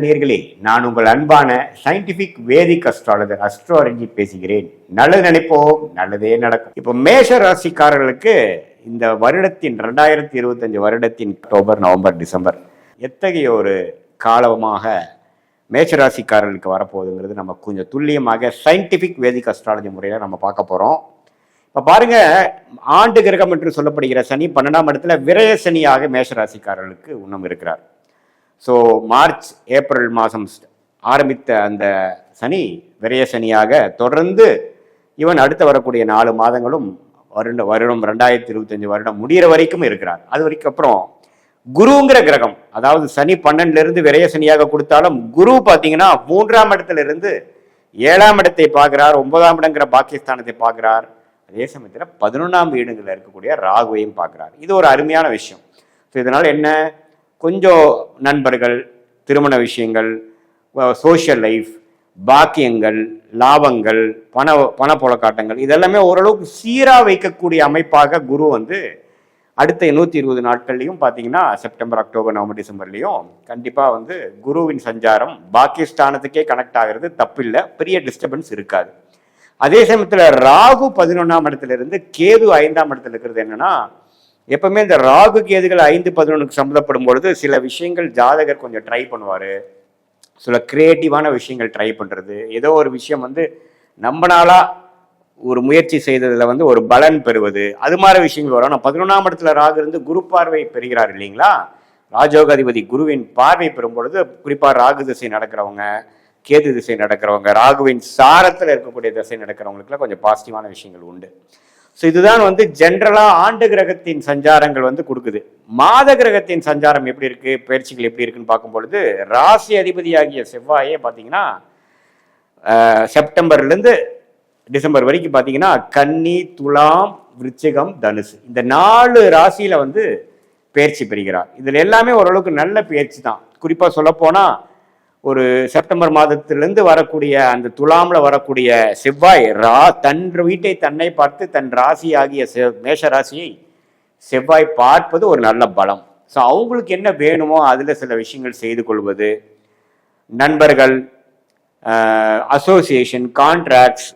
நேர்களே நான் உங்கள் அன்பான சயின்டிபிக் வேதிக் அஸ்ட்ராலஜர் அஸ்ட்ராலஜி பேசுகிறேன். நல்லது நினைப்போம் நல்லதே நடக்கும். இப்போ மேஷ ராசிக்காரர்களுக்கு இந்த வருடத்தின் ரெண்டாயிரத்தி இருபத்தஞ்சு வருடத்தின் அக்டோபர் நவம்பர் டிசம்பர் எத்தகைய ஒரு காலமாக மேஷ ராசிக்காரர்களுக்கு வரப்போகுதுங்கிறது நம்ம கொஞ்சம் துல்லியமாக சயின்டிபிக் வேதிக் அஸ்ட்ராலஜி முறையில் நம்ம பார்க்க போகிறோம் இப்போ பாருங்க ஆண்டு கிரகம் என்று சொல்லப்படுகிற சனி பன்னெண்டாம் இடத்துல விரய சனியாக மேஷராசிக்காரர்களுக்கு உண்ணம் இருக்கிறார். ஸோ மார்ச் ஏப்ரல் மாதம் ஆரம்பித்த அந்த சனி விரய சனியாக தொடர்ந்து இவன் அடுத்து வரக்கூடிய நாலு மாதங்களும் வருட வருடம் ரெண்டாயிரத்தி இருபத்தஞ்சு வருடம் முடிகிற வரைக்கும் இருக்கிறார். அது வரைக்கும் அப்புறம் குருங்கிற கிரகம் அதாவது சனி பன்னெண்டுலேருந்து விரய சனியாக கொடுத்தாலும் குரு பார்த்தீங்கன்னா மூன்றாம் இடத்துல இருந்து ஏழாம் இடத்தை பார்க்கிறார் ஒன்பதாம் இடங்கிற பாகிஸ்தானத்தை பார்க்கிறார். அதே சமயத்தில் பதினொன்றாம் வீடுங்களில் இருக்கக்கூடிய ராகுவையும் பார்க்குறார். இது ஒரு அருமையான விஷயம். ஸோ இதனால் என்ன? கொஞ்சம் நண்பர்கள் திருமண விஷயங்கள் சோஷியல் லைஃப் பாக்கியங்கள் லாபங்கள் பண பணப்புழக்காட்டங்கள் இதெல்லாமே ஓரளவுக்கு சீராக வைக்கக்கூடிய அமைப்பாக குரு வந்து அடுத்த நூற்றி இருபது நாட்கள்லையும் பார்த்தீங்கன்னா செப்டம்பர் அக்டோபர் நவம்பர் டிசம்பர்லையும் கண்டிப்பாக வந்து குருவின் சஞ்சாரம் பாகிஸ்தானத்துக்கே கனெக்ட் ஆகிறது தப்பில்லை. பெரிய டிஸ்டர்பன்ஸ் இருக்காது. அதே சமயத்தில் ராகு பதினொன்றாம் இடத்துல இருந்து கேது ஐந்தாம் இடத்துல இருக்கிறது என்னன்னா எப்பவுமே இந்த ராகு கேதுகள் ஐந்து பதினொன்றுக்கு சம்மந்தப்படும் பொழுது சில விஷயங்கள் ஜாதகர் கொஞ்சம் ட்ரை பண்ணுவார். சில கிரியேட்டிவான விஷயங்கள் ட்ரை பண்ணுறது ஏதோ ஒரு விஷயம் வந்து நம்மனாலா ஒரு முயற்சி செய்ததில் வந்து ஒரு பலன் பெறுவது. அது மாதிரி விஷயங்கள் வரும். ஆனால் பதினொன்றாம் இடத்துல ராகு இருந்து குரு பார்வை பெறுகிறார் இல்லைங்களா? ராஜோகாதிபதி குருவின் பார்வை பெறும் பொழுது குறிப்பாக ராகு திசை நடக்கிறவங்க கேது திசை நடக்கிறவங்க ராகுவின் சாரத்தில் இருக்கக்கூடிய திசை நடக்கிறவங்களுக்குலாம் கொஞ்சம் பாசிட்டிவான விஷயங்கள் உண்டு. ஸோ இதுதான் வந்து ஜென்ரலாக ஆண்டு கிரகத்தின் சஞ்சாரங்கள் வந்து கொடுக்குது. மாத கிரகத்தின் சஞ்சாரம் எப்படி இருக்குது பயிற்சிகள் எப்படி இருக்குன்னு பார்க்கும்பொழுது ராசி அதிபதியாகிய செவ்வாயே பார்த்தீங்கன்னா செப்டம்பர்லேருந்து டிசம்பர் வரைக்கும் பார்த்தீங்கன்னா கன்னி துலாம் விருச்சிகம் தனுசு. இந்த நாலு ராசியில் வந்து பயிற்சி பெறுகிறார். இதில் எல்லாமே ஓரளவுக்கு நல்ல பயிற்சி தான். குறிப்பாக சொல்லப்போனால் ஒரு செப்டம்பர் மாதத்திலிருந்து வரக்கூடிய அந்த துலாமில் வரக்கூடிய செவ்வாய் ரா தன் வீட்டை தன்னை பார்த்து தன் ராசி ஆகிய மேஷ ராசியை செவ்வாய் பார்ப்பது ஒரு நல்ல பலம். ஸோ அவங்களுக்கு என்ன வேணுமோ அதில் சில விஷயங்கள் செய்து கொள்வது. நண்பர்கள் அசோசியேஷன் கான்ட்ராக்ட்ஸ்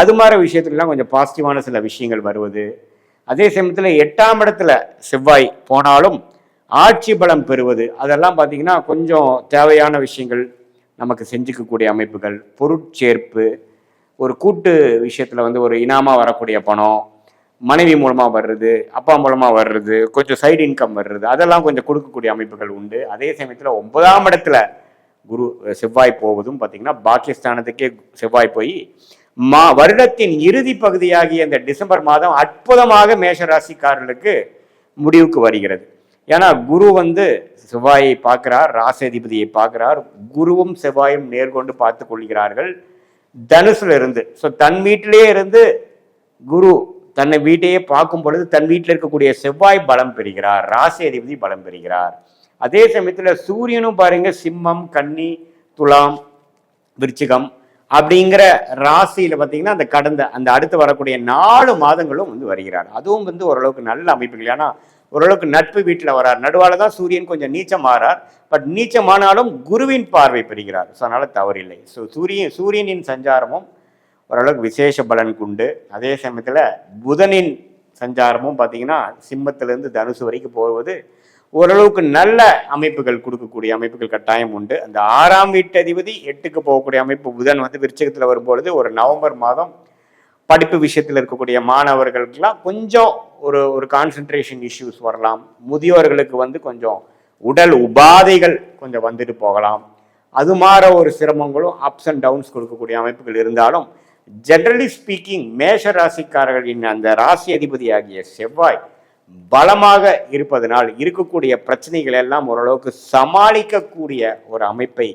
அது மாதிரி விஷயத்துலலாம் கொஞ்சம் பாசிட்டிவான சில விஷயங்கள் வருவது. அதே சமயத்தில் எட்டாம் இடத்துல செவ்வாய் போனாலும் ஆட்சி பலம் பெறுவது. அதெல்லாம் பார்த்தீங்கன்னா கொஞ்சம் தேவையான விஷயங்கள் நமக்கு செஞ்சுக்கக்கூடிய அமைப்புகள். பொருட்சேர்ப்பு ஒரு கூட்டு விஷயத்தில் வந்து ஒரு இனாமாக வரக்கூடிய பணம் மனைவி மூலமாக வர்றது அப்பா மூலமாக வர்றது கொஞ்சம் சைடு இன்கம் வர்றது அதெல்லாம் கொஞ்சம் கொடுக்கக்கூடிய அமைப்புகள் உண்டு. அதே சமயத்தில் ஒன்பதாம் இடத்துல குரு செவ்வாய் போவதும் பார்த்திங்கன்னா பாகிஸ்தானத்துக்கே செவ்வாய் போய் மா வருடத்தின் இறுதி பகுதியாகிய இந்த டிசம்பர் மாதம் அற்புதமாக மேஷராசிக்காரர்களுக்கு முடிவுக்கு வருகிறது. ஏன்னா குரு வந்து செவ்வாயை பார்க்கிறார் ராசதிபதியை பார்க்கிறார். குருவும் செவ்வாயும் நேர்கொண்டு பார்த்து கொள்கிறார்கள். தனுசுல இருந்து ஸோ தன் வீட்டிலேயே இருந்து குரு தன்னை வீட்டையே பார்க்கும் பொழுது தன் வீட்டில் இருக்கக்கூடிய செவ்வாய் பலம் பெறுகிறார் ராசி அதிபதி பலம் பெறுகிறார். அதே சமயத்தில் சூரியனும் பாருங்க சிம்மம் கன்னி துலாம் விருச்சிகம் அப்படிங்கிற ராசியில் பார்த்தீங்கன்னா அந்த கடந்த அந்த அடுத்து வரக்கூடிய நாலு மாதங்களும் வந்து வருகிறார். அதுவும் வந்து ஓரளவுக்கு நல்ல அமைப்புகள். ஏன்னா ஓரளவுக்கு நட்பு வீட்டில் வரார். நடுவால் தான் சூரியன் கொஞ்சம் நீச்சம் ஆறார் பட் நீச்சமானாலும் குருவின் பார்வை பெறுகிறார். ஸோ அதனால் தவறில்லை. ஸோ சூரியன் சூரியனின் சஞ்சாரமும் ஓரளவுக்கு விசேஷ பலன் கொண்டு அதே சமயத்தில் புதனின் சஞ்சாரமும் பார்த்தீங்கன்னா சிம்மத்திலேருந்து தனுசு வரைக்கும் போவது ஓரளவுக்கு நல்ல அமைப்புகள் கொடுக்கக்கூடிய அமைப்புகள் கட்டாயம் உண்டு. அந்த ஆறாம் வீட்டு அதிபதி எட்டுக்கு போகக்கூடிய அமைப்பு புதன் வந்து விருச்சகத்தில் வரும்பொழுது ஒரு நவம்பர் மாதம் படிப்பு விஷயத்தில் இருக்கக்கூடிய மாணவர்களுக்கெல்லாம் கொஞ்சம் ஒரு ஒரு கான்சென்ட்ரேஷன் இஷ்யூஸ் வரலாம். முதியோர்களுக்கு வந்து கொஞ்சம் உடல் உபாதைகள் கொஞ்சம் வந்துட்டு போகலாம். அது மாற ஒரு சிரமங்களும் அப்ஸ் அண்ட் டவுன்ஸ் கொடுக்கக்கூடிய அமைப்புகள் இருந்தாலும் ஜென்ரலி ஸ்பீக்கிங் மேஷ ராசிக்காரர்களின் அந்த ராசி அதிபதி ஆகிய செவ்வாய் பலமாக இருப்பதனால் இருக்கக்கூடிய பிரச்சனைகள் எல்லாம் ஓரளவுக்கு சமாளிக்கக்கூடிய ஒரு அமைப்பை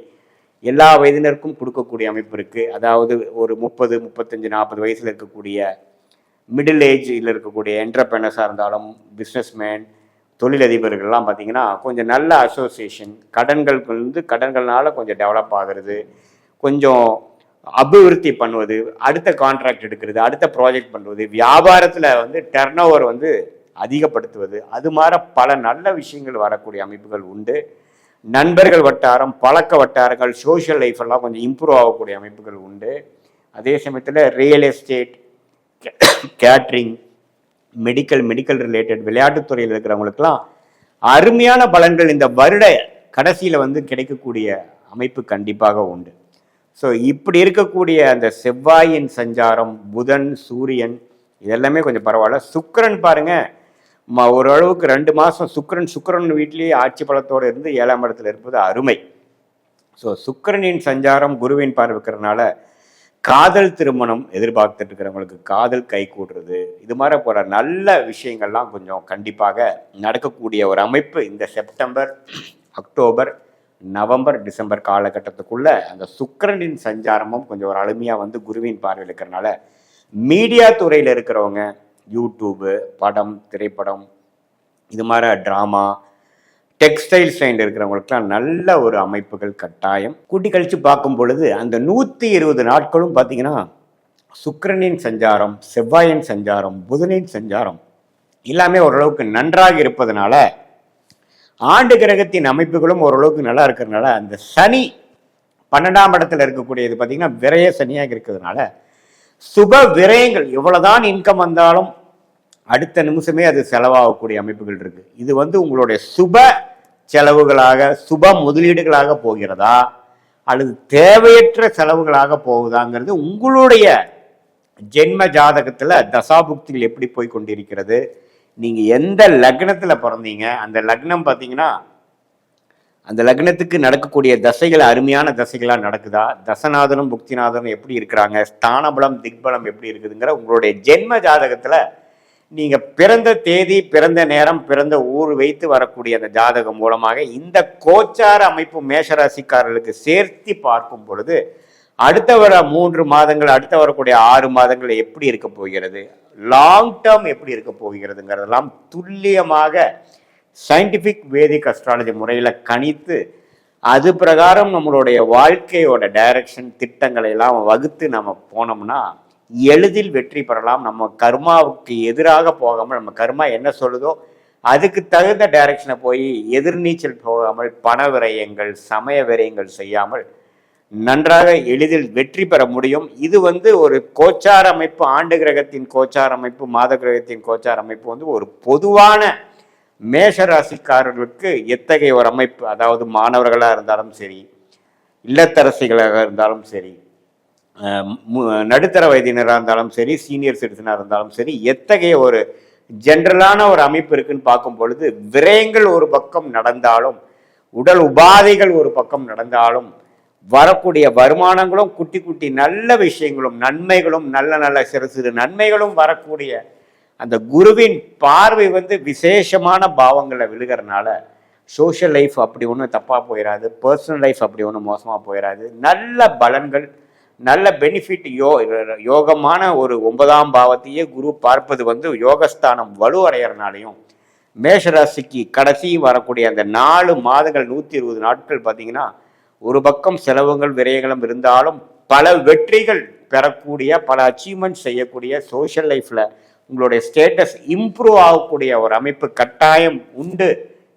எல்லா வயதினருக்கும் கொடுக்கக்கூடிய அமைப்பு இருக்குது அதாவது ஒரு முப்பது முப்பத்தஞ்சு நாற்பது வயசில் இருக்கக்கூடிய மிடில் ஏஜில் இருக்கக்கூடிய என்டர்பிரனர்ஸாக இருந்தாலும் பிஸ்னஸ்மேன் தொழிலதிபர்கள்லாம் பார்த்தீங்கன்னா கொஞ்சம் நல்ல அசோசியேஷன் கடன்கள் வந்து கடன்கள்னால கொஞ்சம் டெவலப் ஆகிறது கொஞ்சம் அபிவிருத்தி பண்ணுவது அடுத்த கான்ட்ராக்ட் எடுக்கிறது அடுத்த ப்ராஜெக்ட் பண்ணுவது வியாபாரத்தில் வந்து டர்ன் வந்து அதிகப்படுத்துவது அது மாதிரி பல நல்ல விஷயங்கள் வரக்கூடிய அமைப்புகள் உண்டு. நண்பர்கள் வட்டாரம் பழக்க வட்டாரங்கள் சோஷியல் லைஃப் எல்லாம் கொஞ்சம் இம்ப்ரூவ் ஆகக்கூடிய அமைப்புகள் உண்டு. அதே சமயத்தில் real estate catering medical medical related விளையாட்டுத்துறையில் இருக்கிறவங்களுக்கெல்லாம் அருமையான பலன்கள் இந்த வருட கடைசியில் வந்து கிடைக்கக்கூடிய அமைப்பு கண்டிப்பாக உண்டு. ஸோ இப்படி இருக்கக்கூடிய அந்த செவ்வாயின் சஞ்சாரம் புதன் சூரியன் இதெல்லாமே கொஞ்சம் பரவாயில்ல. சுக்கரன் பாருங்கள் ஓரளவுக்கு ரெண்டு மாதம் சுக்கரன் சுக்கரன் வீட்டிலேயே ஆட்சி பலத்தோடு இருந்து ஏழாம் இடத்துல இருப்பது அருமை. ஸோ சுக்கிரனின் சஞ்சாரம் குருவின் பார்வைக்கிறதுனால காதல் திருமணம் எதிர்பார்த்துட்டு இருக்கிறவங்களுக்கு காதல் கை கூடுறது இது மாதிரி போகிற நல்ல விஷயங்கள்லாம் கொஞ்சம் கண்டிப்பாக நடக்கக்கூடிய ஒரு அமைப்பு இந்த செப்டம்பர் அக்டோபர் நவம்பர் டிசம்பர் காலகட்டத்துக்குள்ள அந்த சுக்கரனின் சஞ்சாரமும் கொஞ்சம் ஒரு அழுமையாக வந்து குருவின் பார்வையில் இருக்கிறனால மீடியா துறையில் இருக்கிறவங்க யூடியூபு படம் திரைப்படம் இது மாதிரி ட்ராமா டெக்ஸ்டைல் சைன் இருக்கிறவங்களுக்குலாம் நல்ல ஒரு அமைப்புகள் கட்டாயம். கூட்டி கழித்து பார்க்கும் பொழுது அந்த நூற்றி இருபது நாட்களும் பார்த்தீங்கன்னா சுக்கரனின் சஞ்சாரம் செவ்வாயின் சஞ்சாரம் புதனின் சஞ்சாரம் எல்லாமே ஓரளவுக்கு நன்றாக இருப்பதனால ஆண்டு கிரகத்தின் அமைப்புகளும் ஓரளவுக்கு நல்லா இருக்கிறதுனால அந்த சனி பன்னெண்டாம் இடத்துல இருக்கக்கூடியது பார்த்தீங்கன்னா விரய சனியாக இருக்கிறதுனால சுப விரயங்கள் எவ்வளோதான் இன்கம் வந்தாலும் அடுத்த நிமிஷமே அது செலவாகக்கூடிய அமைப்புகள் இருக்கு. இது வந்து உங்களுடைய சுப செலவுகளாக சுப முதலீடுகளாக போகிறதா? அல்லது தேவையற்ற செலவுகளாக போகுதாங்கிறது உங்களுடைய ஜென்ம ஜாதகத்தில் தசாபுக்திகள் எப்படி போய் கொண்டிருக்கிறது? நீங்கள் எந்த லக்னத்தில் பிறந்தீங்க? அந்த லக்னம் பார்த்தீங்கன்னா அந்த லக்னத்துக்கு நடக்கக்கூடிய தசைகள் அருமையான தசைகளாக நடக்குதா? தசநாதனும் புக்திநாதனும் எப்படி இருக்கிறாங்க? ஸ்தானபலம் திக்பலம் எப்படி இருக்குதுங்கிற உங்களுடைய ஜென்ம ஜாதகத்தில் நீங்க பிறந்த தேதி பிறந்த நேரம் பிறந்த ஊர் வைத்து வரக்கூடிய அந்த ஜாதகம் மூலமாக இந்த கோச்சார அமைப்பு மேஷராசிக்காரர்களுக்கு சேர்த்து பார்க்கும் பொழுது அடுத்த வர மூன்று மாதங்கள் அடுத்த வரக்கூடிய ஆறு மாதங்கள் எப்படி இருக்க போகிறது? லாங் டேர்ம் எப்படி இருக்க போகிறதுங்கிறதெல்லாம் துல்லியமாக சயின்டிஃபிக் வேதிக் அஸ்ட்ராலஜி முறையில் கணித்து அது பிரகாரம் நம்மளுடைய வாழ்க்கையோட டைரக்ஷன் திட்டங்களை எல்லாம் வகுத்து நம்ம போனோம்னா எளிதில் வெற்றி பெறலாம். நம்ம கர்மாவுக்கு எதிராக போகாமல் நம்ம கர்மா என்ன சொல்லுதோ அதுக்கு தகுந்த டைரக்ஷனை போய் எதிர்நீச்சல் போகாமல் பண விரயங்கள் சமய விரயங்கள் செய்யாமல் நன்றாக எளிதில் வெற்றி பெற முடியும். இது வந்து ஒரு கோச்சார அமைப்பு ஆண்டு கிரகத்தின் கோச்சார அமைப்பு மாத கிரகத்தின் கோச்சார அமைப்பு வந்து ஒரு பொதுவான மேஷ ராசிக்காரர்களுக்கு எத்தகைய ஒரு அமைப்பு? அதாவது மாணவர்களாக இருந்தாலும் சரி இல்லத்தரசிகளாக இருந்தாலும் சரி நடுத்தர வயதினராக இருந்தாலும் சரி சீனியர் சிட்டிசனாக இருந்தாலும் சரி எத்தகைய ஒரு ஜென்ரலான ஒரு அமைப்பு இருக்குன்னு பார்க்கும் பொழுது விரயங்கள் ஒரு பக்கம் நடந்தாலும் உடல் உபாதைகள் ஒரு பக்கம் நடந்தாலும் வரக்கூடிய வருமானங்களும் குட்டி குட்டி நல்ல விஷயங்களும் நன்மைகளும் நல்ல நல்ல சிறு சிறு நன்மைகளும் வரக்கூடிய அந்த குருவின் பார்வை வந்து விசேஷமான பாவங்களை விழுகிறனால சோஷியல் லைஃப் அப்படி ஒன்றும் தப்பாக போயிடாது பர்சனல் லைஃப் அப்படி ஒன்றும் மோசமாக போயிடாது நல்ல பலன்கள் நல்ல பெனிஃபிட் யோ யோகமான ஒரு ஒன்பதாம் பாவத்தையே குரு பார்ப்பது வந்து யோகஸ்தானம் வலுவடைகிறனாலையும் மேஷராசிக்கு கடைசி வரக்கூடிய அந்த நாலு மாதங்கள் நூற்றி இருபது நாட்கள் பார்த்தீங்கன்னா ஒரு பக்கம் செலவுகள் விரயங்களும் இருந்தாலும் பல வெற்றிகள் பெறக்கூடிய பல அச்சீவ்மெண்ட் செய்யக்கூடிய சோஷியல் லைஃப்பில் உங்களுடைய ஸ்டேட்டஸ் இம்ப்ரூவ் ஆகக்கூடிய ஒரு அமைப்பு கட்டாயம் உண்டு.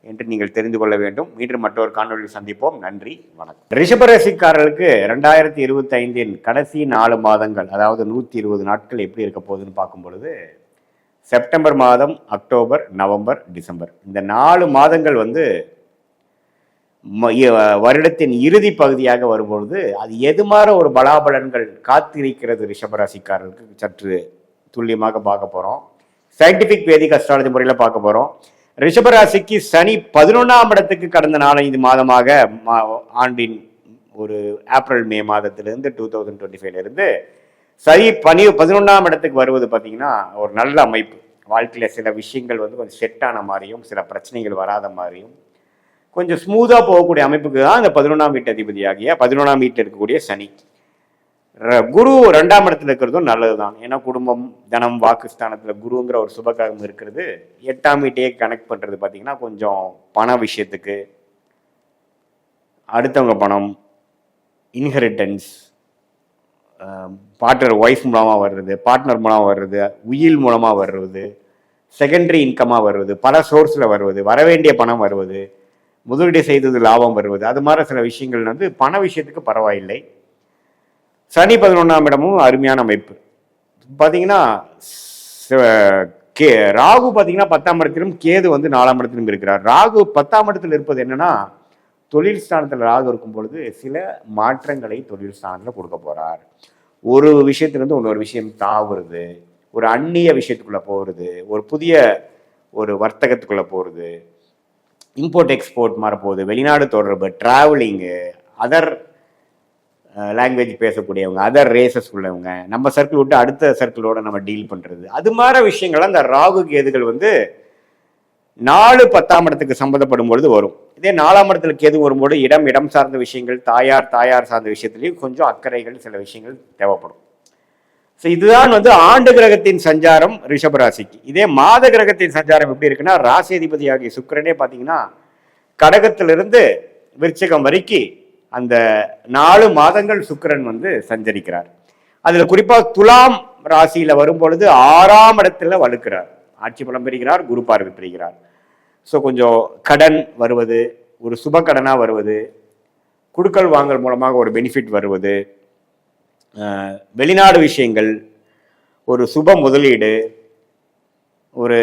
என்று நீங்கள் தெரிந்து கொள்ள வேண்டும். மீண்டும் மற்றொரு காணொலியில் சந்திப்போம். நன்றி வணக்கம். ரிஷபராசிக்காரர்களுக்கு ரெண்டாயிரத்தி இருபத்தி ஐந்தின் கடைசி நாலு மாதங்கள் அதாவது நூற்றி இருபது நாட்கள் எப்படி இருக்க போகுதுன்னு பார்க்கும் பொழுது செப்டம்பர் மாதம் அக்டோபர் நவம்பர் டிசம்பர். இந்த நாலு மாதங்கள் வந்து ம- வருடத்தின் இறுதி பகுதியாக வரும்பொழுது அது எது மாதிரி ஒரு பலாபலன்கள் காத்திருக்கிறது ரிஷபராசிக்காரர்களுக்கு சற்று துல்லியமாக பார்க்க போகிறோம் சயின்டிஃபிக் வேதிக் அஸ்ட்ராலஜி முறையில் பார்க்க போகிறோம் ரிஷபராசிக்கு சனி பதினொன்றாம் இடத்துக்கு கடந்த நாலஞ்சு மாதமாக மா- ஆண்டின் ஒரு ஏப்ரல் மே மாதத்திலிருந்து டூ தௌசண்ட் டுவெண்ட்டி ஃபைவ்லேருந்து சரி பனி பதினொன்றாம் இடத்துக்கு வருவது பார்த்தீங்கன்னா ஒரு நல்ல அமைப்பு. வாழ்க்கையில் சில விஷயங்கள் வந்து கொஞ்சம் செட் ஆன மாதிரியும் சில பிரச்சனைகள் வராத மாதிரியும் கொஞ்சம் ஸ்மூத்தாக போகக்கூடிய அமைப்புக்கு தான் அந்த பதினொன்றாம் வீட்டு அதிபதியாகிய பதினொன்றாம் வீட்டில் இருக்கக்கூடிய சனி. குரு ரெண்டாம் இடத்துல இருக்கிறதும் நல்லது தான் ஏன்னா குடும்பம் தனம் வாக்குஸ்தானத்தில் குருங்கிற ஒரு சுபகாரம் இருக்கிறது. எட்டாம் வீட்டையே கனெக்ட் பண்ணுறது பார்த்தீங்கன்னா கொஞ்சம் பண விஷயத்துக்கு அடுத்தவங்க பணம் இன்ஹெரிட்டன்ஸ் பார்ட்னர் ஒய்ஃப் மூலமாக வர்றது பார்ட்னர் மூலமாக வர்றது உயில் மூலமாக வர்றது செகண்டரி இன்கமாக வருவது பல சோர்ஸில் வருவது வரவேண்டிய பணம் வருவது முதலீடு செய்தது லாபம் வருவது அது மாதிரி சில விஷயங்கள் வந்து பண விஷயத்துக்கு பரவாயில்லை. சனி பதினொன்றாம் இடமும் அருமையான அமைப்பு. பார்த்தீங்கன்னா ச- கே ராகு பார்த்தீங்கன்னா பத்தாம் இடத்திலும் கேது வந்து நாலாம் இடத்திலும் இருக்கிறார். ராகு பத்தாம் இடத்தில் இருப்பது என்னன்னா தொழில் ஸ்தானத்தில் ராகு இருக்கும் பொழுது சில மாற்றங்களை தொழில் ஸ்தானத்தில் கொடுக்க போகிறார் ஒரு விஷயத்துலேருந்து இன்னொரு விஷயம் தாவுறது ஒரு அந்நிய விஷயத்துக்குள்ளே போகிறது ஒரு புதிய ஒரு வர்த்தகத்துக்குள்ளே போகிறது இம்போர்ட் எக்ஸ்போர்ட் மாறப்போகுது வெளிநாடு தொடர்பு ட்ராவலிங்கு அதர் லாங்குவேஜ் பேசக்கூடியவங்க அதர் ரேசஸ் உள்ளவங்க நம்ம சர்க்கிள் விட்டு அடுத்த சர்க்கிளோட நம்ம டீல் பண்ணுறது அது மாதிரி விஷயங்கள் அந்த ராகு கேதுகள் வந்து நாலு பத்தாம் இடத்துக்கு சம்மந்தப்படும் பொழுது வரும். இதே நாலாம் இடத்துல கேது வரும்போது இடம் இடம் சார்ந்த விஷயங்கள் தாயார் தாயார் சார்ந்த விஷயத்துலையும் கொஞ்சம் அக்கறைகள் சில விஷயங்கள் தேவைப்படும். ஸோ இதுதான் வந்து ஆண்டு கிரகத்தின் சஞ்சாரம் ரிஷபராசிக்கு இதே மாத கிரகத்தின் சஞ்சாரம் எப்படி இருக்குன்னா ராசி அதிபதி ஆகிய சுக்கிரனே பார்த்தீங்கன்னா கடகத்திலிருந்து விருச்சகம் வரைக்கும் அந்த நாலு மாதங்கள் சுக்கரன் வந்து சஞ்சரிக்கிறார். அதில் குறிப்பாக துலாம் ராசியில் வரும் பொழுது ஆறாம் இடத்துல வலுக்கிறார். ஆட்சி பலம் பெறுகிறார் குரு பார்வை பெறுகிறார். ஸோ கொஞ்சம் கடன் வருவது ஒரு சுப கடனாக வருவது குடுக்கல் வாங்கல் மூலமாக ஒரு பெனிஃபிட் வருவது வெளிநாடு விஷயங்கள் ஒரு சுப முதலீடு ஒரு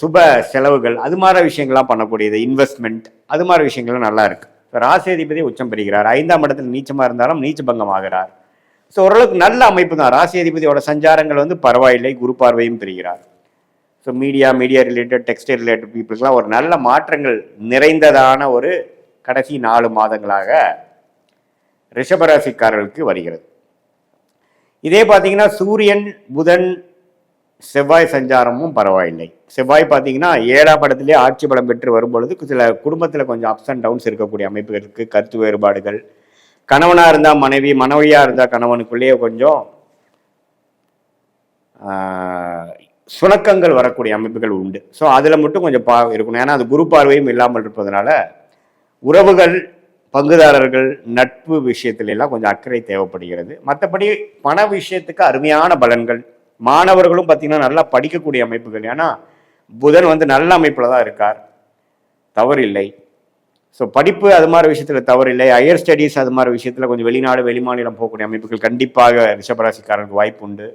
சுப செலவுகள் அது மாதிரி விஷயங்கள்லாம் பண்ணக்கூடியது இன்வெஸ்ட்மெண்ட் அது மாதிரி விஷயங்கள்லாம் நல்லா இருக்குது ராசியதிபதி உச்சம் பெறுகிறார். ஐந்தாம் இடத்துல நீச்சமாக இருந்தாலும் நீச்ச பங்கம் ஆகிறார் ஸோ ஓரளவுக்கு நல்ல அமைப்பு தான். ராசியதிபதியோட சஞ்சாரங்கள் வந்து பரவாயில்லை. குரு பார்வையும் பெறுகிறார். So media media related textile related பீப்புளுக்குலாம் ஒரு நல்ல மாற்றங்கள் நிறைந்ததான ஒரு கடைசி நாலு மாதங்களாக ரிஷபராசிக்காரர்களுக்கு வருகிறது. இதே பார்த்தீங்கன்னா சூரியன் புதன் செவ்வாய் சஞ்சாரமும் பரவாயில்லை. செவ்வாய் பார்த்தீங்கன்னா ஏழா படத்திலே ஆட்சி பலம் பெற்று வரும்பொழுது சில குடும்பத்தில் கொஞ்சம் அப்ஸ் அண்ட் டவுன்ஸ் இருக்கக்கூடிய அமைப்புகளுக்கு கருத்து வேறுபாடுகள். கணவனாக இருந்தால் மனைவி மனைவியாக இருந்தால் கணவனுக்குள்ளேயே கொஞ்சம் சுணக்கங்கள் வரக்கூடிய அமைப்புகள் உண்டு. ஸோ அதில் மட்டும் கொஞ்சம் பா இருக்கணும். ஏன்னா அது குரு பார்வையும் இல்லாமல் இருப்பதனால உறவுகள் பங்குதாரர்கள் நட்பு விஷயத்துல எல்லாம் கொஞ்சம் அக்கறை தேவைப்படுகிறது. மற்றபடி பண விஷயத்துக்கு அருமையான பலன்கள். மாணவர்களும் பார்த்தீங்கன்னா நல்லா படிக்கக்கூடிய அமைப்புகள். ஏன்னா புதன் வந்து நல்ல அமைப்பில் தான் இருக்கார். தவறில்லை. ஸோ படிப்பு அது மாதிரி விஷயத்தில் தவறில்லை. ஹையர் ஸ்டடீஸ் அது மாதிரி விஷயத்தில் கொஞ்சம் வெளிநாடு வெளிமாநிலம் போகக்கூடிய அமைப்புகள் கண்டிப்பாக ரிஷபராசிக்காரர்களுக்கு வாய்ப்பு உண்டு.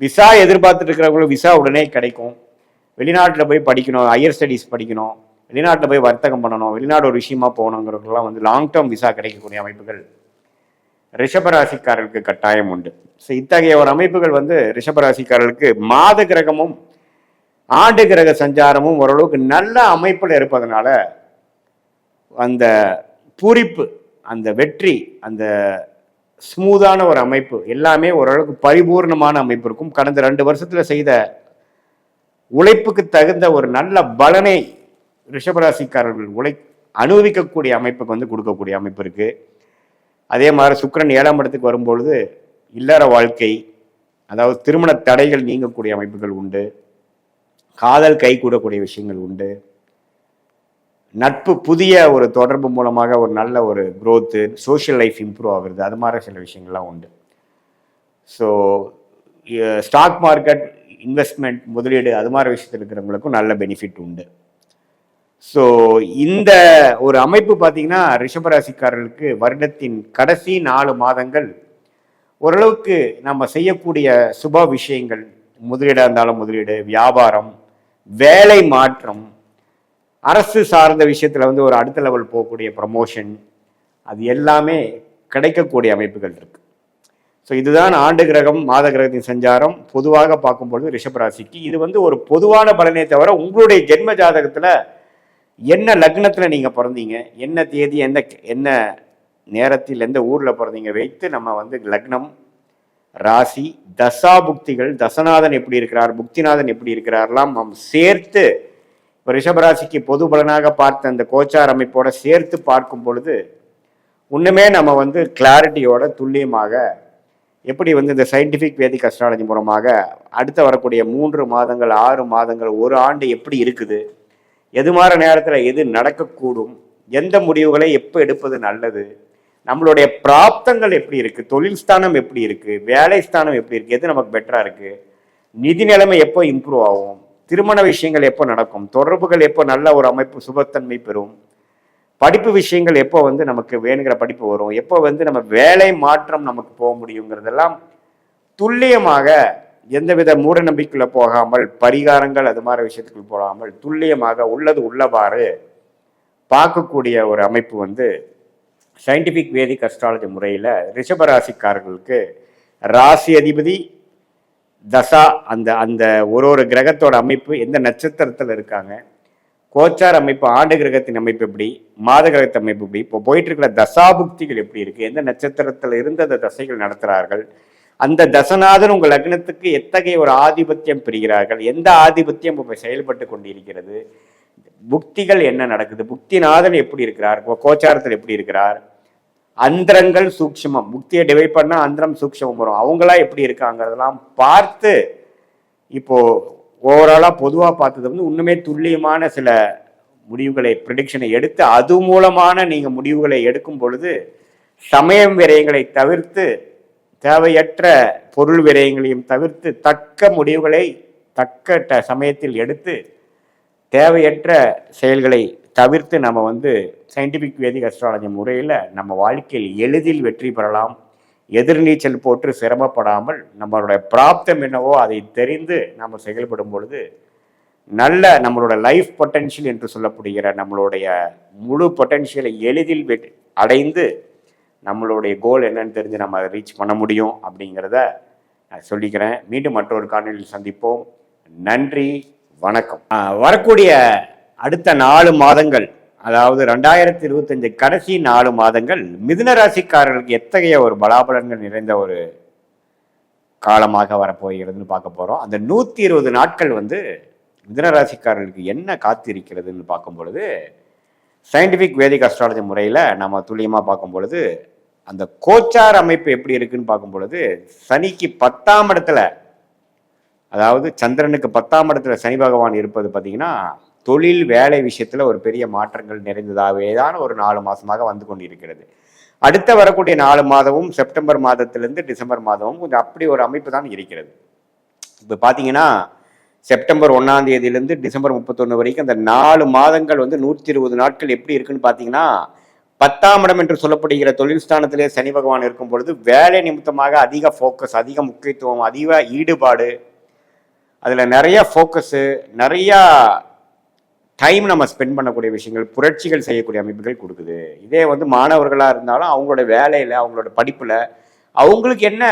விசா எதிர்பார்த்துட்டு இருக்கிறவங்களுக்கு விசா உடனே கிடைக்கும். வெளிநாட்டில் போய் படிக்கணும் ஹையர் ஸ்டடீஸ் படிக்கணும். வெளிநாட்டில் போய் வர்த்தகம் பண்ணணும். வெளிநாடு ஒரு விஷயமா போகணுங்கிறவங்களாம் வந்து லாங் டேர்ம் விசா கிடைக்கக்கூடிய அமைப்புகள். ரிஷபராசிக்காரர்களுக்கு கட்டாயம் உண்டு. ஸோ இத்தகைய ஒரு அமைப்புகள் வந்து ரிஷபராசிக்காரர்களுக்கு மாத கிரகமும் ஆண்டு கிரக சஞ்சாரமும் ஓரளவுக்கு நல்ல அமைப்பில் இருப்பதனால அந்த பூரிப்பு அந்த வெற்றி அந்த ஸ்மூதான ஒரு அமைப்பு எல்லாமே ஓரளவுக்கு பரிபூர்ணமான அமைப்பு இருக்கும். கடந்த ரெண்டு வருஷத்தில் செய்த உழைப்புக்கு தகுந்த ஒரு நல்ல பலனை ரிஷபராசிக்காரர்கள் உழை அனுபவிக்கக்கூடிய அமைப்புக்கு வந்து கொடுக்கக்கூடிய அமைப்பு இருக்குது அதே மாதிரி சுக்கிரன் ஏழாம் இடத்துக்கு வரும்பொழுது இல்லற வாழ்க்கை அதாவது திருமண தடைகள் நீங்கக்கூடிய அமைப்புகள் உண்டு. காதல் கை கூடக்கூடிய விஷயங்கள் உண்டு. நட்பு புதிய ஒரு தொடர்பு மூலமாக ஒரு நல்ல ஒரு குரோத்து சோஷியல் லைஃப் இம்ப்ரூவ் ஆகுறது அது மாதிரி சில விஷயங்கள்லாம் உண்டு. ஸோ ஸ்டாக் மார்க்கெட் இன்வெஸ்ட்மெண்ட் முதலீடு அது மாதிரி விஷயத்தில் இருக்கிறவங்களுக்கும் நல்ல பெனிஃபிட் உண்டு. ஸோ இந்த ஒரு அமைப்பு பார்த்தீங்கன்னா ரிஷபராசிக்காரர்களுக்கு வருடத்தின் கடைசி நாலு மாதங்கள் ஓரளவுக்கு நம்ம செய்யக்கூடிய சுப விஷயங்கள். முதலீடாக இருந்தாலும் முதலீடு வியாபாரம் வேலை மாற்றம் அரசு சார்ந்த விஷயத்தில் வந்து ஒரு அடுத்த லெவல் போகக்கூடிய ப்ரமோஷன் அது எல்லாமே கிடைக்கக்கூடிய அமைப்புகள் இருக்கு. ஸோ இதுதான் ஆண்டு கிரகம் மாத கிரகத்தின் சஞ்சாரம். பொதுவாக பார்க்கும்பொழுது ரிஷபராசிக்கு இது வந்து ஒரு பொதுவான பலனே தவிர உங்களுடைய ஜென்ம ஜாதகத்தில் என்ன லக்னத்தில் நீங்கள் பிறந்தீங்க? என்ன தேதி எந்த என்ன நேரத்தில் எந்த ஊரில் பிறந்தீங்க? வைத்து நம்ம வந்து லக்னம் ராசி தசா புக்திகள் தசநாதன் எப்படி இருக்கிறார் புக்திநாதன் எப்படி இருக்கிறார்லாம் நாம் சேர்த்து இப்போ ரிஷபராசிக்கு பொது பலனாக பார்த்த அந்த கோச்சார் அமைப்போட சேர்த்து பார்க்கும் பொழுது இன்னுமே நம்ம வந்து கிளாரிட்டியோட துல்லியமாக எப்படி வந்து இந்த சயின்டிஃபிக் வேதிக் அஸ்ட்ராலஜி மூலமாக அடுத்த வரக்கூடிய மூன்று மாதங்கள் ஆறு மாதங்கள் ஒரு ஆண்டு எப்படி இருக்குது எது மாற நேரத்தில் எது நடக்கக்கூடும்? எந்த முடிவுகளை எப்போ எடுப்பது நல்லது? நம்மளுடைய பிராப்தங்கள் எப்படி இருக்குது தொழில் ஸ்தானம் எப்படி இருக்குது வேலை ஸ்தானம் எப்படி இருக்குது எது நமக்கு பெட்டராக இருக்குது நிதி நிலைமை எப்போ இம்ப்ரூவ் ஆகும்? திருமண விஷயங்கள் எப்போ நடக்கும்? தொடர்புகள் எப்போ நல்ல ஒரு அமைப்பு சுபத்தன்மை பெறும்? படிப்பு விஷயங்கள் எப்போ வந்து நமக்கு வேணுங்கிற படிப்பு வரும்? எப்போ வந்து நம்ம வேலை மாற்றம் நமக்கு போக முடியுங்கிறதெல்லாம் துல்லியமாக எந்தவித மூட நம்பிக்கையில் போகாமல் பரிகாரங்கள் அது மாதிரி விஷயத்துக்கு போகாமல் துல்லியமாக உள்ளது உள்ளவாறு பார்க்கக்கூடிய ஒரு அமைப்பு வந்து சயின்டிஃபிக் வேதிக் அஸ்ட்ராலஜி முறையில் ரிஷபராசிக்காரர்களுக்கு ராசி அதிபதி தசா அந்த அந்த ஒரு ஒரு கிரகத்தோட அமைப்பு எந்த நட்சத்திரத்தில் இருக்காங்க கோச்சார் அமைப்பு ஆண்டு கிரகத்தின் அமைப்பு எப்படி மாத கிரகத்தின் அமைப்பு எப்படி இப்போ போயிட்டு இருக்கிற தசாபுக்திகள் எப்படி இருக்கு எந்த நட்சத்திரத்தில் இருந்து அந்த தசைகள் நடத்துகிறார்கள் அந்த தசநாதன் உங்கள் லக்னத்துக்கு எத்தகைய ஒரு ஆதிபத்தியம் பெறுகிறார்கள்? எந்த ஆதிபத்தியம் இப்போ செயல்பட்டு கொண்டிருக்கிறது? புக்திகள் என்ன நடக்குது? புக்திநாதன் எப்படி இருக்கிறார்? கோ- கோச்சாரத்தில் எப்படி இருக்கிறார்? அந்தரங்கள் சூக்ஷ்மம். புக்தியை டிவைட் பண்ணால் அந்தரம் சூக்ஷமம் வரும். அவங்களா எப்படி இருக்காங்கிறதெல்லாம் பார்த்து இப்போ ஓவராலாக பொதுவாக பார்த்தது வந்து இன்னுமே துல்லியமான சில முடிவுகளை ப்ரிடிக்ஷனை எடுத்து அது மூலமான நீங்கள் முடிவுகளை எடுக்கும் பொழுது சமயம் விரயங்களை தவிர்த்து தேவையற்ற பொருள் விரயங்களையும் தவிர்த்து தக்க முடிவுகளை தக்க ட- சமயத்தில் எடுத்து தேவையற்ற செயல்களை தவிர்த்து நம்ம வந்து சயின்டிஃபிக் வேதிக் அஸ்ட்ராலஜி முறையில் நம்ம வாழ்க்கையில் எளிதில் வெற்றி பெறலாம். எதிர்நீச்சல் போட்டு சிரமப்படாமல் நம்மளுடைய பிராப்தம் என்னவோ அதை தெரிந்து நம்ம செயல்படும் பொழுது நல்ல நம்மளோட லைஃப் பொட்டென்ஷியல் என்று சொல்லப்படுகிற நம்மளுடைய முழு பொட்டென்ஷியலை எளிதில் அடைந்து நம்மளுடைய கோல் என்னன்னு தெரிஞ்சு நம்ம அதை ரீச் பண்ண முடியும் அப்படிங்கிறத நான் சொல்லிக்கிறேன். மீண்டும் மற்றொரு காணொலியில் சந்திப்போம். நன்றி வணக்கம். வரக்கூடிய அடுத்த நாலு மாதங்கள் அதாவது ரெண்டாயிரத்தி இருபத்தஞ்சு கடைசி நாலு மாதங்கள் மிதுன ராசிக்காரர்களுக்கு எத்தகைய ஒரு பலாபலன்கள் நிறைந்த ஒரு காலமாக வரப்போகிறதுன்னு பார்க்க போகிறோம் அந்த நூற்றி இருபது நாட்கள் வந்து மிதுன ராசிக்காரர்களுக்கு என்ன காத்திருக்கிறதுன்னு பார்க்கும் பொழுது சயின்டிஃபிக் வேதிக் அஸ்ட்ராலஜி முறையில் நம்ம துல்லியமாக பார்க்கும் பொழுது அந்த கோச்சார் அமைப்பு எப்படி இருக்குன்னு பார்க்கும் பொழுது சனிக்கு பத்தாம் இடத்துல அதாவது சந்திரனுக்கு பத்தாம் இடத்துல சனி பகவான் இருப்பது பார்த்தீங்கன்னா தொழில் வேலை விஷயத்தில் ஒரு பெரிய மாற்றங்கள் நிறைந்ததாகவே தான் ஒரு நாலு மாதமாக வந்து கொண்டிருக்கிறது. அடுத்த வரக்கூடிய நாலு மாதமும் செப்டம்பர் மாதத்திலிருந்து டிசம்பர் மாதமும் கொஞ்சம் அப்படி ஒரு அமைப்பு தான் இருக்கிறது. இப்போ பார்த்தீங்கன்னா செப்டம்பர் ஒன்றாம் தேதியிலேருந்து டிசம்பர் முப்பத்தொன்று வரைக்கும் அந்த நாலு மாதங்கள் வந்து நூற்றி இருபது நாட்கள் எப்படி இருக்குன்னு பார்த்தீங்கன்னா பத்தாம் இடம் என்று சொல்லப்படுகிற தொழில் ஸ்தானத்திலே சனி பகவான் இருக்கும் பொழுது வேலை நிமித்தமாக அதிக ஃபோக்கஸ் அதிக முக்கியத்துவம் அதிக ஈடுபாடு அதில் நிறைய ஃபோக்கஸு நிறையா டைம் நம்ம ஸ்பெண்ட் பண்ணக்கூடிய விஷயங்கள் புரட்சிகள் செய்யக்கூடிய அமைப்புகள் கொடுக்குது. இதே வந்து மாணவர்களாக இருந்தாலும் அவங்களோட வேலையில் அவங்களோட படிப்பில் அவங்களுக்கு என்ன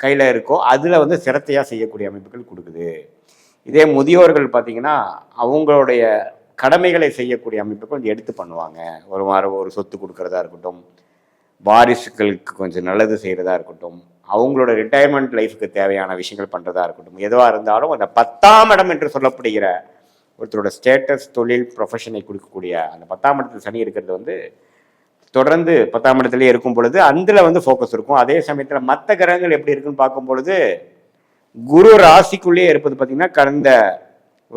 கையில் இருக்கோ அதில் வந்து சிரத்தையாக செய்யக்கூடிய அமைப்புகள் கொடுக்குது. இதே முதியோர்கள் பார்த்தீங்கன்னா அவங்களுடைய கடமைகளை செய்யக்கூடிய அமைப்புகள் கொஞ்சம் எடுத்து பண்ணுவாங்க. ஒரு வாரம் ஒரு சொத்து கொடுக்கறதா இருக்கட்டும் வாரிசுகளுக்கு கொஞ்சம் நல்லது செய்கிறதா இருக்கட்டும் அவங்களோட ரிட்டையர்மெண்ட் லைஃபுக்கு தேவையான விஷயங்கள் பண்ணுறதா இருக்கட்டும் எதுவாக இருந்தாலும் அந்த பத்தாம் இடம் என்று சொல்லப்படுகிற ஒருத்தரோட ஸ்டேட்டஸ் தொழில் ப்ரொஃபஷனை கொடுக்கக்கூடிய அந்த பத்தாம் இடத்துல சனி இருக்கிறது வந்து தொடர்ந்து பத்தாம் இடத்துலேயே இருக்கும் பொழுது அதில் வந்து ஃபோக்கஸ் இருக்கும். அதே சமயத்தில் மற்ற கிரகங்கள் எப்படி இருக்குன்னு பார்க்கும் பொழுது குரு ராசிக்குள்ளேயே இருப்பது பார்த்திங்கன்னா கடந்த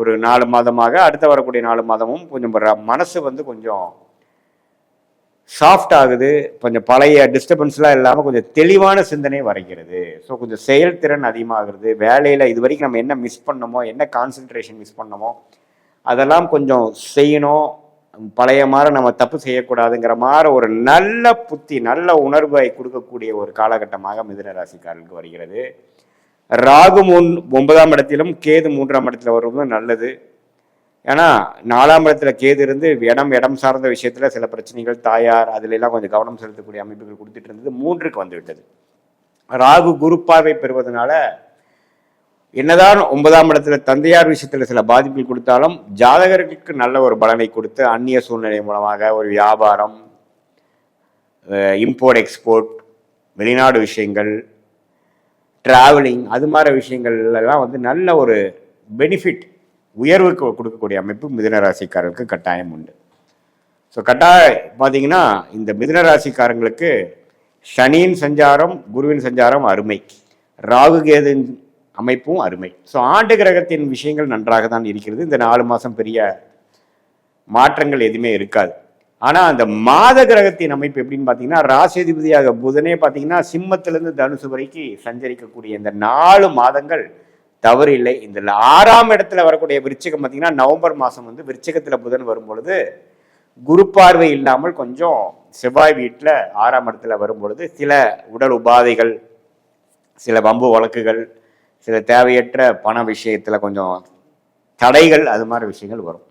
ஒரு நாலு மாதமாக அடுத்த வரக்கூடிய நாலு மாதமும் கொஞ்சம் மனசு வந்து கொஞ்சம் சாஃப்ட் ஆகுது. கொஞ்சம் பழைய டிஸ்டர்பன்ஸ்லாம் இல்லாமல் கொஞ்சம் தெளிவான சிந்தனை வரைகிறது. ஸோ கொஞ்சம் செயல்திறன் அதிகமாகிறது. வேலையில் இது வரைக்கும் நம்ம என்ன மிஸ் பண்ணமோ என்ன கான்சன்ட்ரேஷன் மிஸ் பண்ணமோ அதெல்லாம் கொஞ்சம் செய்யணும். பழைய மாதிரி நம்ம தப்பு செய்யக்கூடாதுங்கிற மாதிரி ஒரு நல்ல புத்தி நல்ல உணர்வை கொடுக்கக்கூடிய ஒரு காலகட்டமாக மிதுன ராசிக்காரர்களுக்கு வருகிறது. ராகு மூன் ஒன்பதாம் இடத்திலும் கேது மூன்றாம் இடத்துல வருவது நல்லது. ஏன்னா நாலாம் இடத்துல கேது இருந்து இடம் இடம் சார்ந்த விஷயத்தில் சில பிரச்சனைகள் தாயார் அதிலெல்லாம் கொஞ்சம் கவனம் செலுத்தக்கூடிய அமைப்புகள் கொடுத்துட்டு இருந்தது மூன்றுக்கு வந்துவிட்டது ராகு குரு பார்வை பெறுவதனால என்னதான் ஒன்பதாம் இடத்துல தந்தையார் விஷயத்தில் சில பாதிப்புகள் கொடுத்தாலும் ஜாதகர்களுக்கு நல்ல ஒரு பலனை கொடுத்து அந்நிய சூழ்நிலை மூலமாக ஒரு வியாபாரம் இம்போர்ட் எக்ஸ்போர்ட் வெளிநாடு விஷயங்கள் டிராவலிங் அது மாதிரி விஷயங்கள்லாம் வந்து நல்ல ஒரு பெனிஃபிட் உயர்வுக்கு கொடுக்கக்கூடிய அமைப்பு மிதனராசிக்காரர்களுக்கு கட்டாயம் உண்டு. ஸோ கட்டாயம் பார்த்தீங்கன்னா இந்த மிதனராசிக்காரங்களுக்கு சனியின் சஞ்சாரம் குருவின் சஞ்சாரம் அருமை. ராகு கேதுவின் அமைப்பும் அருமை. ஸோ ஆண்டு கிரகத்தின் விஷயங்கள் நன்றாக தான் இருக்கிறது. இந்த நாலு மாதம் பெரிய மாற்றங்கள் எதுவுமே இருக்காது. ஆனால் அந்த மாத கிரகத்தின் அமைப்பு எப்படின்னு பார்த்தீங்கன்னா ராசிதிபதியாக புதனே பார்த்தீங்கன்னா சிம்மத்திலிருந்து தனுசு வரைக்கு சஞ்சரிக்கக்கூடிய இந்த நாலு மாதங்கள் தவறு இல்லை இந்த ஆறாம் இடத்துல வரக்கூடிய விருச்சிகம் பார்த்தீங்கன்னா நவம்பர் மாதம் வந்து விருச்சிகத்தில் புதன் வரும் பொழுது குரு பார்வை இல்லாமல் கொஞ்சம் செவ்வாய் வீட்டில் ஆறாம் இடத்துல வரும் பொழுது சில உடல் உபாதைகள் சில வம்பு வழக்குகள் சில தேவையற்ற பண விஷயத்தில் கொஞ்சம் தடைகள் அது மாதிரி விஷயங்கள் வரும்.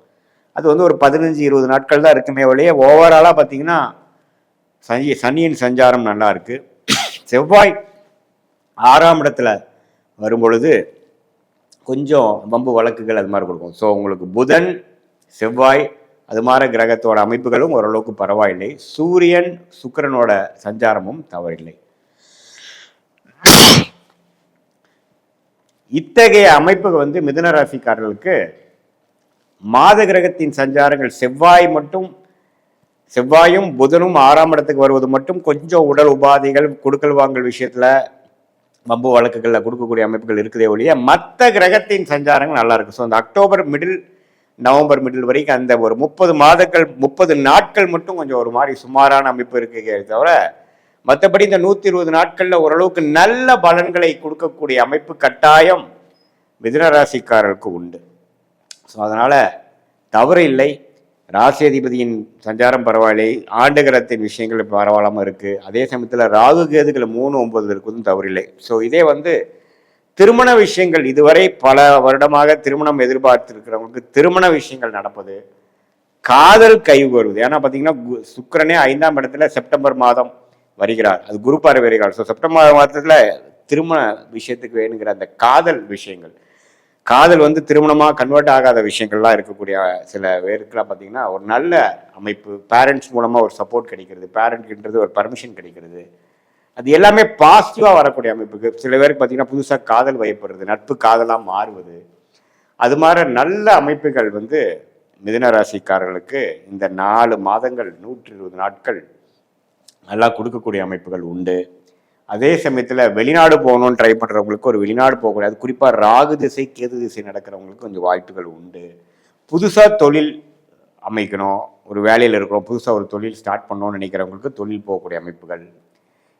அது வந்து ஒரு பதினஞ்சு இருபது நாட்கள் தான் இருக்குமே ஒழிய ஓவராலாக பார்த்தீங்கன்னா சனி சனியின் சஞ்சாரம் நல்லா இருக்கு. செவ்வாய் ஆறாம் இடத்துல வரும் பொழுது கொஞ்சம் வம்பு வழக்குகள் அது மாதிரி கொடுக்கும். ஸோ உங்களுக்கு புதன் செவ்வாய் அது மாதிரி கிரகத்தோட அமைப்புகளும் ஓரளவுக்கு பரவாயில்லை. சூரியன் சுக்கரனோட சஞ்சாரமும் தவறில்லை. இத்தகைய அமைப்பு வந்து மிதன ராசிக்காரர்களுக்கு மாத கிரகத்தின் சஞ்சாரங்கள் செவ்வாய் மட்டும் செவ்வாயும் புதனும் ஆறாம் இடத்துக்கு வருவது மட்டும் கொஞ்சம் உடல் உபாதைகள் கொடுக்கல் வாங்கல் விஷயத்துல வம்பு வழக்குகளில் கொடுக்கக்கூடிய அமைப்புகள் இருக்குதே ஒழிய மற்ற கிரகத்தின் சஞ்சாரங்கள் நல்லா இருக்கும். ஸோ அந்த அக்டோபர் மிடில் நவம்பர் மிடில் வரைக்கும் அந்த ஒரு முப்பது மாதங்கள் முப்பது நாட்கள் மட்டும் கொஞ்சம் ஒரு மாதிரி சுமாரான அமைப்பு இருக்கே தவிர மற்றபடி இந்த நூற்றி இருபது நாட்களில் ஓரளவுக்கு நல்ல பலன்களை கொடுக்கக்கூடிய அமைப்பு கட்டாயம் மிதுனராசிக்காரர்களுக்கு உண்டு. ஸோ அதனால் தவறு இல்லை. ராசி அதிபதியின் சஞ்சாரம் பரவாயில்லை. ஆண்டு கிரகத்தின் விஷயங்கள் பரவாயில்லாமல் இருக்குது அதே சமயத்தில் ராகு கேதுகள் மூணு ஒம்பது இருக்குதும் தவறில்லை ஸோ இதே வந்து திருமண விஷயங்கள் இதுவரை பல வருடமாக திருமணம் எதிர்பார்த்திருக்கிறவங்களுக்கு திருமண விஷயங்கள் நடப்பது காதல் கைவு வருவது ஏன்னா பார்த்தீங்கன்னா கு- ஐந்தாம் இடத்துல செப்டம்பர் மாதம் வருகிறார். அது குரு பார்வை வருகிறார். ஸோ செப்டம்பர் மாதத்தில் திருமண விஷயத்துக்கு வேணுங்கிற அந்த காதல் விஷயங்கள். காதல் வந்து திருமணமாக கன்வெர்ட் ஆகாத விஷயங்கள்லாம் இருக்கக்கூடிய சில பேருக்குலாம் பார்த்தீங்கன்னா ஒரு நல்ல அமைப்பு பேரண்ட்ஸ் மூலமாக ஒரு சப்போர்ட் கிடைக்கிறது பேரண்ட்ன்றது ஒரு பர்மிஷன் கிடைக்கிறது. அது எல்லாமே பாசிட்டிவாக வரக்கூடிய அமைப்புக்கு. சில பேருக்கு பார்த்தீங்கன்னா புதுசாக காதல் வயப்படுறது நட்பு காதலாக மாறுவது. அது மாதிரி நல்ல அமைப்புகள் வந்து மிதுன ராசிக்காரர்களுக்கு இந்த நாலு மாதங்கள் நூற்றி இருபது நாட்கள் நல்லா கொடுக்கக்கூடிய அமைப்புகள் உண்டு. அதே சமயத்தில் வெளிநாடு போகணும்னு ட்ரை பண்ணுறவங்களுக்கு ஒரு வெளிநாடு போகக்கூடாது குறிப்பாக ராகு திசை கேது திசை நடக்கிறவங்களுக்கு கொஞ்சம் வாய்ப்புகள் உண்டு. புதுசாக தொழில் அமைக்கணும். ஒரு வேலையில் இருக்கிறோம். புதுசாக ஒரு தொழில் ஸ்டார்ட் பண்ணணும்னு நினைக்கிறவங்களுக்கு தொழில் போகக்கூடிய அமைப்புகள்.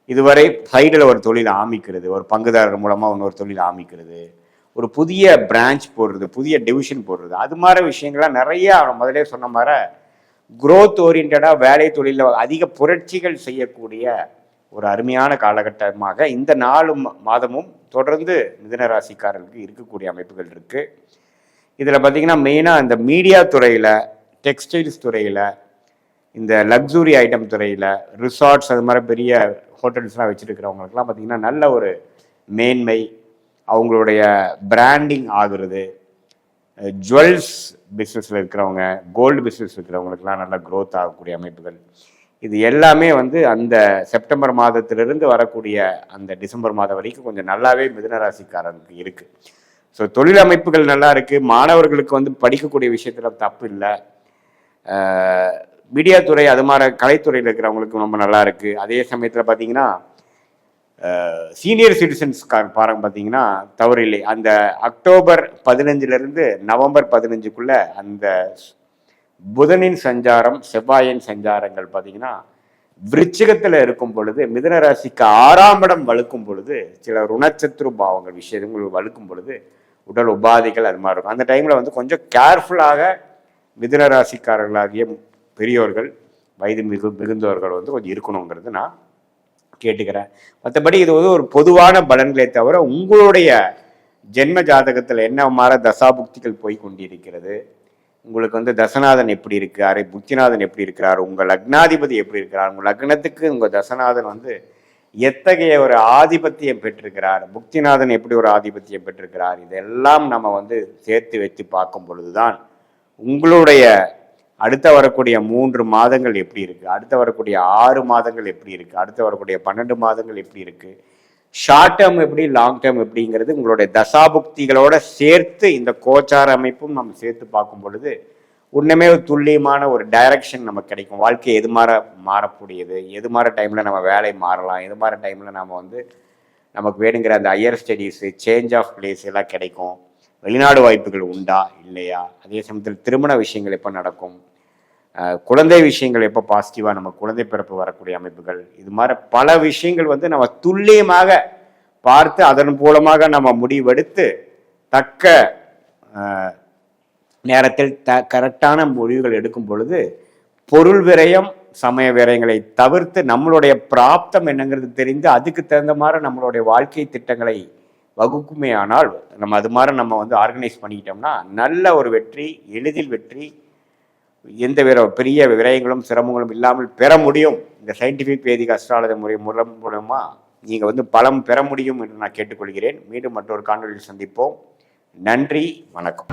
இதுவரை சைடில் ஒரு தொழில் ஆமிக்கிறது ஒரு பங்குதாரர் மூலமாக இன்னொரு தொழில் ஆமிக்கிறது ஒரு புதிய பிரான்ச் போடுறது புதிய டிவிஷன் போடுறது. அது மாதிரி விஷயங்கள்லாம் நிறையா முதலே சொன்ன மாதிரி குரோத் ஓரியன்டாக வேலை தொழிலில் அதிக புரட்சிகள் செய்யக்கூடிய ஒரு அருமையான காலகட்டமாக இந்த நாலு மாதமும் தொடர்ந்து மிதனராசிக்காரர்களுக்கு இருக்கக்கூடிய அமைப்புகள் இருக்குது இதில் பார்த்திங்கன்னா மெயினாக இந்த மீடியா துறையில் டெக்ஸ்டைல்ஸ் துறையில் இந்த லக்ஸுரி ஐட்டம் துறையில் ரிசார்ட்ஸ் அது மாதிரி பெரிய ஹோட்டல்ஸ்லாம் வச்சுருக்கிறவங்களுக்குலாம் பார்த்திங்கன்னா நல்ல ஒரு மேன்மை அவங்களுடைய பிராண்டிங் ஆகுறது ஜுவல்ஸ் பிஸ்னஸில் இருக்கிறவங்க கோல்டு பிஸ்னஸ் இருக்கிறவங்களுக்குலாம் நல்ல க்ரோத் ஆகக்கூடிய அமைப்புகள். இது எல்லாமே வந்து அந்த செப்டம்பர் மாதத்திலிருந்து வரக்கூடிய அந்த டிசம்பர் மாதம் வரைக்கும் கொஞ்சம் நல்லாவே மிதனராசிக்காரனுக்கு இருக்குது இருக்கு. ஸோ தொழில் அமைப்புகள் நல்லா இருக்கு. மாணவர்களுக்கு வந்து படிக்கக்கூடிய விஷயத்துல தப்பு இல்லை. மீடியா துறை அது மாதிரி கலைத்துறையில் இருக்கிறவங்களுக்கு ரொம்ப நல்லா இருக்கு. அதே சமயத்தில் பார்த்தீங்கன்னா சீனியர் சிட்டிசன்ஸ்கார் பாருங்க பார்த்தீங்கன்னா தவறில்லை அந்த அக்டோபர் பதினஞ்சிலிருந்து நவம்பர் பதினஞ்சுக்குள்ள அந்த புதனின் சஞ்சாரம் செவ்வாயின் சஞ்சாரங்கள் பார்த்தீங்கன்னா விருச்சிகத்தில் இருக்கும் பொழுது மிதன ராசிக்கு ஆறாம் இடம் வலுக்கும் பொழுது சில ருணச்சத்ரு பாவங்கள் விஷயங்கள் வலுக்கும் பொழுது உடல் உபாதைகள் அது மாதிரி இருக்கும். அந்த டைமில் வந்து கொஞ்சம் கேர்ஃபுல்லாக மிதுன ராசிக்காரர்களாகிய பெரியோர்கள் வயது மிகு மிகுந்தவர்கள் வந்து கொஞ்சம் இருக்கணுங்கிறது நான் கேட்டுக்கிறேன். மற்றபடி இது வந்து ஒரு பொதுவான பலன்களை தவிர உங்களுடைய ஜென்ம ஜாதகத்தில் என்ன மாற தசாபுக்திகள் போய் கொண்டிருக்கிறது? உங்களுக்கு வந்து தசநாதன் எப்படி இருக்கார் புத்திநாதன் எப்படி இருக்கிறார்? உங்கள் லக்னாதிபதி எப்படி இருக்கிறார்? உங்கள் லக்னத்துக்கு உங்கள் தசநாதன் வந்து எத்தகைய ஒரு ஆதிபத்தியம் பெற்றிருக்கிறார்? புக்திநாதன் எப்படி ஒரு ஆதிபத்தியம் பெற்றிருக்கிறார்? இதெல்லாம் நம்ம வந்து சேர்த்து வைத்து பார்க்கும் பொழுதுதான் உங்களுடைய அடுத்த வரக்கூடிய மூன்று மாதங்கள் எப்படி இருக்குது அடுத்த வரக்கூடிய ஆறு மாதங்கள் எப்படி இருக்குது அடுத்த வரக்கூடிய பன்னெண்டு மாதங்கள் எப்படி இருக்குது ஷார்ட் டேர்ம் எப்படி லாங் டேர்ம் எப்படிங்கிறது உங்களுடைய தசாபுக்திகளோட சேர்த்து இந்த கோச்சார அமைப்பும் நம்ம சேர்த்து பார்க்கும் பொழுது உண்மையுமே ஒரு துல்லியமான ஒரு டைரக்ஷன் நமக்கு கிடைக்கும். வாழ்க்கை எது மாற மாறக்கூடியது? எது மாற டைமில் நம்ம வேலை மாறலாம்? எது மாற டைமில் நம்ம வந்து நமக்கு வேணுங்கிற அந்த higher studies change of place எல்லாம் கிடைக்கும். வெளிநாடு வாய்ப்புகள் உண்டா? இல்லையா? அதே சமயத்தில் திருமண விஷயங்கள் எப்போ நடக்கும்? குழந்தை விஷயங்கள் எப்போ பாசிட்டிவாக நம்ம குழந்தை பிறப்பு வரக்கூடிய அமைப்புகள் இது மாதிரி பல விஷயங்கள் வந்து நம்ம துல்லியமாக பார்த்து அதன் மூலமாக நம்ம முடிவெடுத்து தக்க நேரத்தில் த கரெக்டான முடிவுகள் எடுக்கும் பொழுது பொருள் விரயம் சமய விரயங்களை தவிர்த்து நம்மளுடைய பிராப்தம் என்னங்கிறது தெரிந்து அதுக்கு தகுந்த மாதிரி நம்மளுடைய வாழ்க்கை திட்டங்களை வகுக்குமே ஆனால் நம்ம அது மாதிரி நம்ம வந்து ஆர்கனைஸ் பண்ணிக்கிட்டோம்னா நல்ல ஒரு வெற்றி எளிதில் வெற்றி எந்த வித பெரிய விரயங்களும் சிரமங்களும் இல்லாமல் பெற முடியும். இந்த சயின்டிஃபிக் வேதிக அஸ்ட்ராலஜி முறை மூலம் மூலமாக நீங்கள் வந்து பலம் பெற முடியும் என்று நான் கேட்டுக்கொள்கிறேன். மீண்டும் மற்றொரு காணொலியில் சந்திப்போம். நன்றி வணக்கம்.